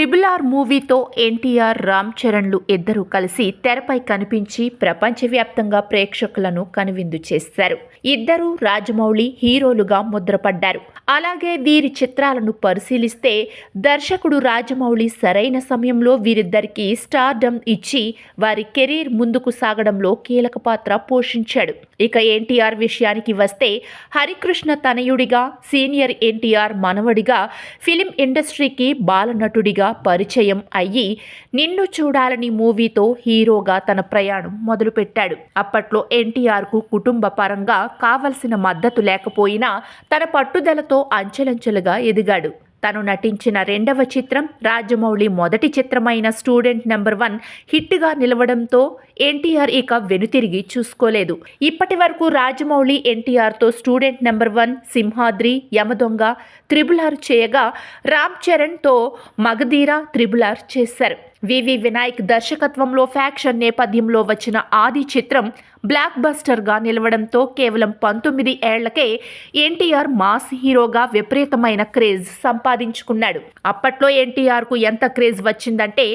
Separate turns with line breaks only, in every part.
Triple R మూవీతో ఎన్టీఆర్ రామ్ చరణ్లు ఇద్దరూ కలిసి తెరపై కనిపించి ప్రపంచవ్యాప్తంగా ప్రేక్షకులను కనువిందు చేశారు. ఇద్దరూ రాజమౌళి హీరోలుగా ముద్రపడ్డారు. అలాగే వీరి చిత్రాలను పరిశీలిస్తే దర్శకుడు రాజమౌళి సరైన సమయంలో వీరిద్దరికి స్టార్డమ్ ఇచ్చి వారి కెరీర్ ముందుకు సాగడంలో కీలక పాత్ర పోషించాడు. ఇక ఎన్టీఆర్ విషయానికి వస్తే హరికృష్ణ తనయుడిగా సీనియర్ ఎన్టీఆర్ మనవడిగా ఫిలిం ఇండస్ట్రీకి బాలనటుడిగా పరిచయం అయ్యి నిన్ను చూడాలని మూవీతో హీరోగా తన ప్రయాణం మొదలుపెట్టాడు. అప్పట్లో ఎన్టీఆర్కు కుటుంబ పరంగా కావలసిన మద్దతు లేకపోయినా తన పట్టుదలతో అంచెలంచెలుగా ఎదిగాడు. తను నటించిన రెండవ చిత్రం రాజమౌళి మొదటి చిత్రమైన స్టూడెంట్ నెంబర్ వన్ హిట్గా నిలవడంతో ఎన్టీఆర్ ఇక వెనుతిరిగి చూసుకోలేదు. ఇప్పటి వరకు Rajamouli ఎన్టీఆర్తో student number one Simhadri Yamadonga త్రిబులార్ చేయగా రామ్ చరణ్తో మగధీర త్రిబులార్ చేశారు. వివి వినాయక్ దర్శకత్వంలో ఫ్యాక్షన్ నేపథ్యంలో వచ్చిన ఆది చిత్రం బ్లాక్ బస్టర్గా నిలవడంతో కేవలం పంతొమ్మిది ఏళ్ళకే ఎన్టీఆర్ మాస్ హీరోగా విపరీతమైన క్రేజ్ సంపాదించుకున్నాడు. అప్పట్లో ఎన్టీఆర్కు ఎంత క్రేజ్ వచ్చిందంటే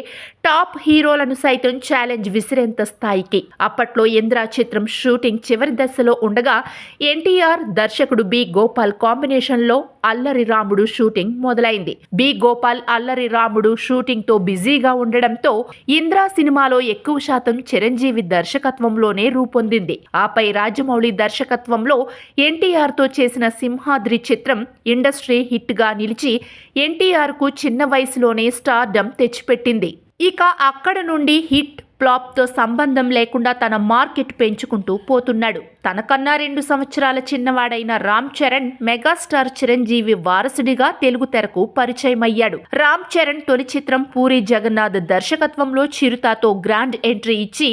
టాప్ హీరోలను సైతం ఛాలెంజ్ విసిరేంత స్థాయికి. అప్పట్లో ఇంద్రా చిత్రం షూటింగ్ చివరి దశలో ఉండగా ఎన్టీఆర్ దర్శకుడు బి గోపాల్ కాంబినేషన్లో అల్లరి రాముడు షూటింగ్ మొదలైంది. బి గోపాల్ అల్లరి రాముడు షూటింగ్తో బిజీగా ఉండి ఉండడంతో ఇంద్రా సినిమాలో ఎక్కువ శాతం చిరంజీవి దర్శకత్వంలోనే రూపొందింది. ఆపై రాజమౌళి దర్శకత్వంలో ఎన్టీఆర్తో చేసిన సింహాద్రి చిత్రం ఇండస్ట్రీ హిట్గా నిలిచి ఎన్టీఆర్కు చిన్న వయసులోనే స్టార్డమ్ తెచ్చిపెట్టింది. ఇక అక్కడ నుండి హిట్ ఫ్లాప్తో సంబంధం లేకుండా తన మార్కెట్ పెంచుకుంటూ పోతున్నాడు. తనకన్నా రెండు సంవత్సరాల చిన్నవాడైన రామ్ చరణ్ మెగాస్టార్ చిరంజీవి వారసుడిగా తెలుగు తెరకు పరిచయమయ్యాడు. రామ్ చరణ్ తొలి చిత్రం పూరి జగన్నాథ్ దర్శకత్వంలో చిరుతాతో గ్రాండ్ ఎంట్రీ ఇచ్చి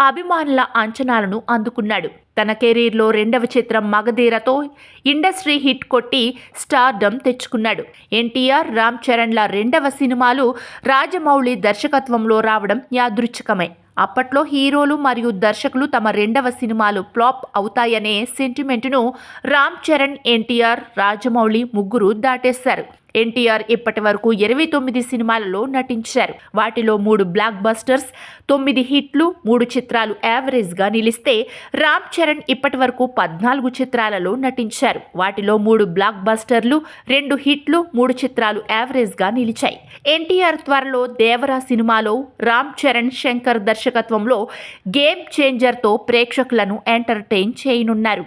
అభిమానుల అంచనాలను అందుకున్నాడు. తన కెరీర్లో రెండవ చిత్రం మగధీరతో ఇండస్ట్రీ హిట్ కొట్టి స్టార్డమ్ తెచ్చుకున్నాడు. ఎన్టీఆర్ రామ్ చరణ్ల రెండవ సినిమాలు రాజమౌళి దర్శకత్వంలో రావడం యాదృచ్ఛికమే. అప్పట్లో హీరోలు మరియు దర్శకులు తమ రెండవ సినిమాలు ఫ్లాప్ అవుతాయనే సెంటిమెంట్ను రామ్ చరణ్ ఎన్టీఆర్ రాజమౌళి ముగ్గురు దాటేశారు. ఎన్టీఆర్ ఇప్పటి వరకు ఇరవై తొమ్మిది సినిమాలలో నటించారు. వాటిలో మూడు బ్లాక్ బస్టర్స్ తొమ్మిది హిట్లు మూడు చిత్రాలు యావరేజ్గా నిలిస్తే రామ్ చరణ్ ఇప్పటి వరకు పద్నాలుగు చిత్రాలలో నటించారు. వాటిలో మూడు బ్లాక్ బస్టర్లు రెండు హిట్లు మూడు చిత్రాలు యావరేజ్గా నిలిచాయి. ఎన్టీఆర్ త్వరలో దేవరా సినిమాలో రామ్ చరణ్ శంకర్ దర్శకత్వంలో గేమ్ చేంజర్తో ప్రేక్షకులను ఎంటర్టైన్ చేయనున్నారు.